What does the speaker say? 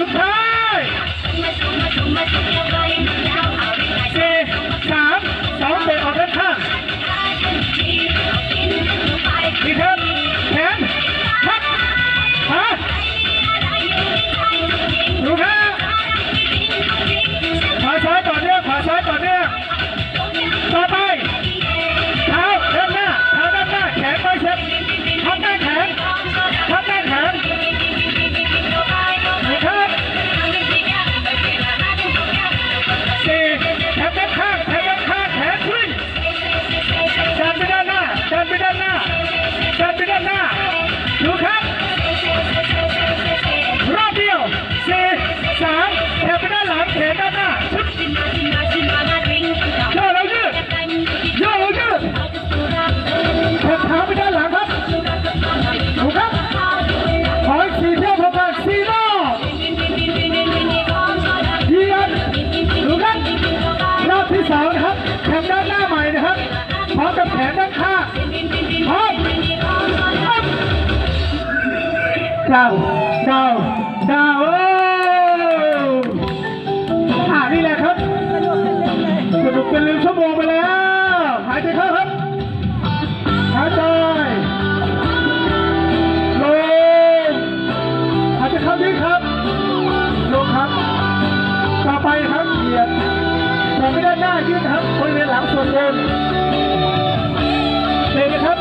ಶುಭ್ರ ด้านหน้า ดูครับ รอบเดียวสี่สามแถบไปด้านหลังแถบด้านหน้าชุดย่อแลยวยืดย่อแล้วยืดแถเท้าไปด้านหลังครับ ดูครับขออีกสี่เที่ยวพอกันสี่รอบเยี่ยมดูครับรอบที่สามนะครับแถบด้านหน้าใหม่นะครับพร้อมกับแถบด้านข้าง ดาวดาวดาวอ่านี่แหละครับสนุกเป็นลืมชั่วโมงไปแล้วหายใจเข้าครับหายใจลงหายใจเข้าดีครับลงครับ ต่อไปครับเหยียดส่วนไปด้านหน้ายืดครับบริเวณหลังส่วนเดิมเลยนะครับ